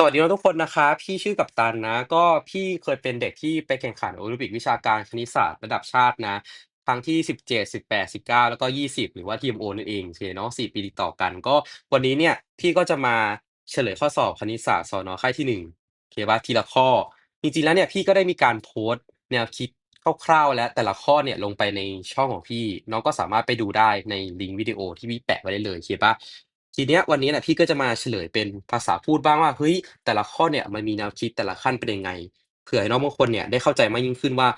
สวัสดีทุกคนนะครับพี่ชื่อกัปตันนะ ก็พี่เคยเป็นเด็กที่ไปแข่งขันโอลิมปิกวิชาการคณิตศาสตร์ระดับชาตินะ ครั้งที่17 18 19แล้วก็20หรือว่า TMO นั่นเองโอเคเนาะ4ปีติดต่อกัน ก็วันนี้เนี่ยพี่ก็จะมาเฉลยข้อสอบคณิตศาสตร์สอนอค่ายที่1โอเคปล่าทีละข้อ จริงๆแล้วเนี่ยพี่ก็ได้มีการโพสต์แนวคิดคร่าวๆ แล้วแต่ละข้อเนี่ยลงไปในช่องของพี่น้องก็สามารถไปดูได้ในลิงก์วิดีโอที่พี่แปะไว้ได้เลยโอเคปล่า ทีเนี้ยวันนี้แหละพี่ก็จะมาเฉลยเป็นภาษาพูดบ้างว่า เฮ้ย แต่ละข้อเนี่ยมันมีแนวคิดแต่ละขั้นเป็นยังไง เผื่อให้น้องบางคนเนี่ยได้เข้าใจมากยิ่งขึ้นว่า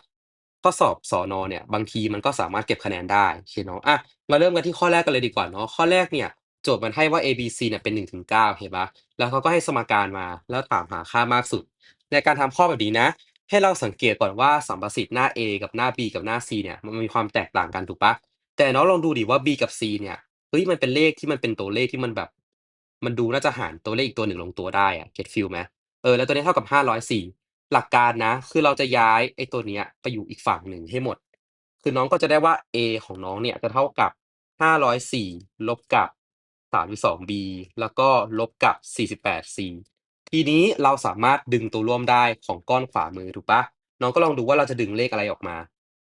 ข้อสอบสอนเนี่ย บางทีมันก็สามารถเก็บคะแนนได้โอเคเนาะอะมาเริ่มกันที่ข้อแรกกันเลยดีกว่าเนาะข้อแรกเนี่ยโจทย์มันให้ว่า A-B-C เนี่ยเป็น1-9เเห็นปล่าแล้วเขาก็ให้สมการมาแล้วถามหาค่ามากสุด ในการทำข้อแบบนี้นะ ให้เราสังเกตก่อนว่าสัมประสิทธิ์หน้า A กับหน้า B กับหน้า C เนี่ยมันมีความแตกต่างกันถูกปล่าแต่น้องลองดูดิว่า B กับ C เนี่ย เฮ้ย มันเป็นเลขที่มันเป็นตัวเลขที่มันแบบ มันดูน่าจะหารตัวเลขอีกตัวหนึ่งลงตัวได้อะ get feel ไหม เออ แล้วตัวนี้เท่ากับ 504 หลักการนะ คือเราจะย้ายไอ้ตัวเนี้ยไปอยู่อีกฝั่งหนึ่งให้หมด คือน้องก็จะได้ว่า A ของน้องเนี่ยจะเท่ากับ 504 ลบกับ 32b แล้วก็ลบกับ 48c ทีนี้เราสามารถดึงตัวร่วมได้ของก้อนขวามือ ถูกเปล่า น้องก็ลองดูว่า เราจะดึงเลขอะไรออกมา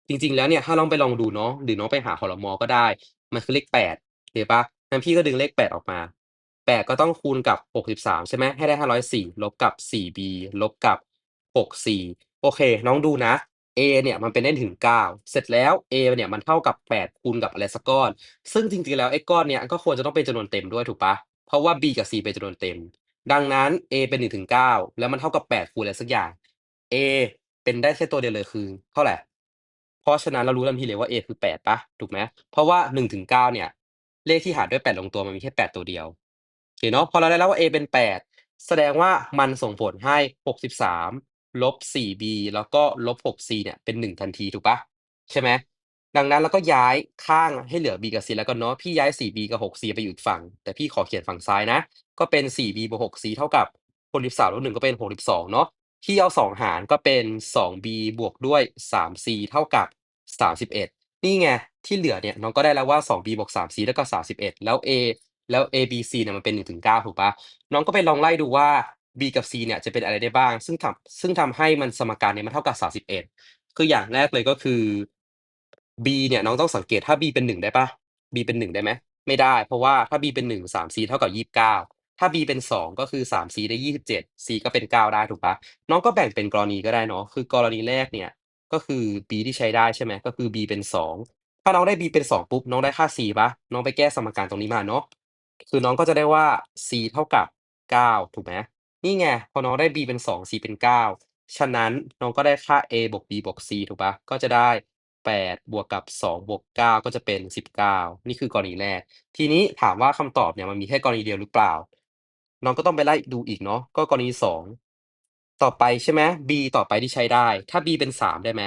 จริง ๆ แล้วเนี่ย ถ้าลองไปลองดูเนาะ หรือน้องไปหาหรมก็ได้ มันคือเลข8โอ เคเปล่างั้นพี่ก็ดึงเลข8ออกมา8ก็ต้องคูณกับ63ใช่ไหมให้ได้504ลบกับ 4b ลบกับ64โอเค น้องดูนะ A เนี่ยมันเป็นได้ถึง 9 เสร็จแล้ว A เนี่ยมันเท่ากับ 8 คูณกับอะไรสักก้อน ซึ่งจริงๆแล้วไอ้ก้อนเนี้ยก็ควรจะต้องเป็นจำนวนเต็มด้วยถูกปล่าเพราะว่า B กับ C เป็นจำนวนเต็ม ดังนั้น A เป็น1-9แล้วมันเท่ากับ 8 คูณอะไรสักอย่าง A เป็นได้แค่ตัวเดียวเลยคือเท่าไหร่ เพราะฉะนั้นเรารู้ทันทีเลยว่า A คือ 8ปล่าถูกไหมเพราะว่า1-9เนี่ย เลขที่หารด้วย8ลงตัวมันมีแค่8ตัวเดียวโอเคเนาะพอเราได้แล้วว่า A เป็น8แสดงว่ามันส่งผลให้63ลบ 4b แล้วก็ลบ 6c เนี่ยเป็น1ทันทีถูกปล่าใช่ไหมดังนั้นเราก็ย้ายข้างให้เหลือ b กับ c แล้วกันเนาะพี่ย้าย 4b กับ 6c ไปอยู่อีกฝั่ง แต่พี่ขอเขียนฝั่งซ้ายนะ ก็เป็น 4b บวก 6c เท่ากับ63ลบ1ก็เป็น 62 เนาะที่เอา2หารก็เป็น 2b บวกด้วย 3c เท่ากับ 31 นี่ไง ที่เหลือเนี่ยน้องก็ได้แล้วว่า 2b บวก 3c เท่ากับ31 แล้ว a แล้ว a b c เนี่ยมันเป็น1-9ถูกปล่าน้องก็ไปลองไล่ดูว่า b กับ c เนี่ยจะเป็นอะไรได้บ้าง ซึ่งทำซึ่งทำให้มันสมการเนี้มันเท่ากับ 31 คืออย่างแรกเลยก็คือ b เนี่ยน้องต้องสังเกตถ้า b เป็น 1 ได้ปล่า b เป็น 1 ได้ไหมไม่ได้ เพราะว่าถ้า b เป็น 1 3c เท่ากับ 29 ถ้า b เป็น 2 ก็คือ 3c ได้ 27 c ก็เป็น 9 ได้ถูกปล่าน้องก็แบ่งเป็นกรณีก็ได้เนาะคือกรณีแรกเนี่ยก็คือ b ที่ใช้ได้ใช่ไหมก็คือ b เป็น 2 ถ้าน้องได้ b เป็น2ปุ๊บ น้องได้ค่า c ปล่าน้องไปแก้สมการตรงนี้มาเนาะคือน้องก็จะได้ว่า c เท่ากับ9ถูกไหมนี่ไงพอน้องได้ b เป็น2 c เป็น9ฉะนั้นน้องก็ได้ค่า a บวก b บวก c ถูกปล่าก็จะได้8บวกกับ2บวก9ก็จะเป็น19นี่คือกรณีแรก ทีนี้ถามว่าคำตอบเนี่ยมันมีแค่กรณีเดียวหรือเปล่า น้องก็ต้องไปไล่ดูอีกเนาะก็กรณี2ต่อไปใช่ไหม b ต่อไปที่ใช้ได้ ถ้า b เป็น3ได้ไหม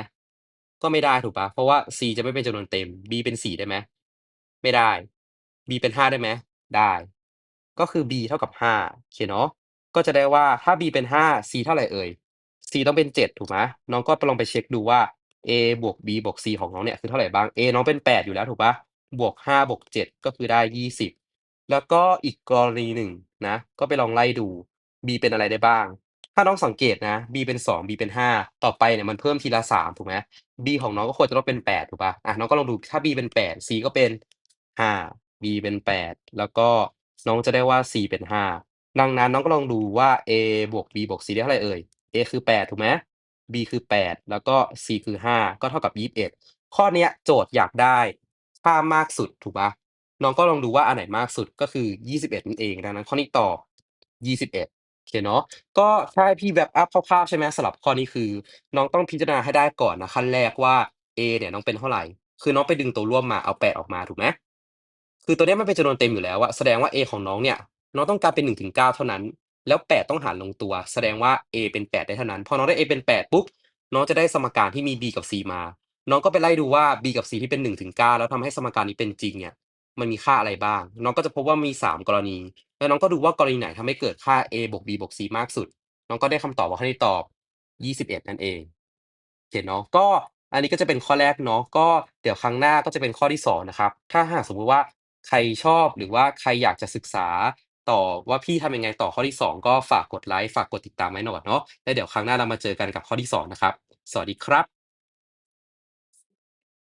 ก็ไม่ได้ถูกปล่าเพราะว่า c จะไม่เป็นจำนวนเต็ม b เป็น4ได้ไหมไม่ได้ b เป็น5ได้ไหมได้ ก็คือ b เท่ากับ5โอเคเนาะก็จะได้ว่าถ้า b เป็น5 c เท่าไหร่เอ่ย c ต้องเป็น7ถูกไหมน้องก็ลองไปเช็กดูว่า a บวก b บวก c ของน้องเนี่ยคือเท่าไหร่บ้าง a น้องเป็น8อยู่แล้วถูกปล่าบวก5บวก7ก็คือได้20แล้วก็อีกกรณีหนึ่งนะ ก็ไปลองไล่ดู b เป็นอะไรได้บ้าง ถ้าน้องสังเกตนะ b เป็น 2 b เป็น 5 ต่อไปเนี่ยมันเพิ่มทีละ 3 ถูกไหม b ของน้องก็ควรจะต้องเป็น 8 ถูกปล่าอะน้องก็ลองดูถ้า b เป็น 8 c ก็เป็น 5 b เป็น 8 แล้วก็น้องจะได้ว่า c เป็น 5 ดังนั้นน้องก็ลองดูว่า a บวก b บวก c ได้เท่าไรเอ่ย a คือ 8 ถูกไหม b คือ 8 แล้วก็ c คือ 5 ก็เท่ากับ 21 ข้อเนี้ยโจทย์อยากได้ค่ามากสุดถูกปล่าน้องก็ลองดูว่าอันไหนมากสุดก็คือ 21นั่นเองดังนั้นข้อนี้ตอบ 21 เคเนาะ ก็ถ้าให้พี่แวบอัปคร่าว ๆ ใช่ไหม สำหรับข้อนี้ คือน้องต้องพิจารณาให้ได้ก่อนนะ ขั้นแรกว่า A เนี่ยน้องเป็นเท่าไร คือน้องไปดึงตัวร่วมมา เอา 8 ออกมา ถูกไหม คือตัวเนี้ยมันเป็นจำนวนเต็มอยู่แล้วอะ แสดงว่า A ของน้องเนี่ย น้องต้องการเป็น 1-9 เท่านั้น แล้ว 8 ต้องหารลงตัว แสดงว่า A เป็น 8 ได้เท่านั้น พอน้องได้ A เป็น 8 ปุ๊บ น้องจะได้สมการที่มี B กับ C มา น้องก็ไปไล่ดูว่า B กับ C ที่เป็น 1-9 แล้วทำให้สมการนี้เป็นจริงเนี่ย มันมีค่าอะไรบ้าง น้องก็จะพบว่ามี 3 กรณี แล้วน้องก็ดูว่ากรณีไหนทำให้เกิดค่า a บวก b บวก c มากสุด น้องก็ได้คำตอบว่าข้อนี้ตอบ 21 นั่นเองโอเคเนาะก็อันนี้ก็จะเป็นข้อแรกเนาะก็เดี๋ยวครั้งหน้าก็จะเป็นข้อที่2นะครับถ้าหากสมมุติว่าใครชอบหรือว่าใครอยากจะศึกษาต่อว่าพี่ทำยังไงต่อข้อที่ 2 ก็ฝากกดไลก์ฝากกดติดตามไว้หน่อยเนาะแล้วเดี๋ยวครั้งหน้าเรามาเจอกันกับข้อที่ 2 นะครับ สวัสดีครับ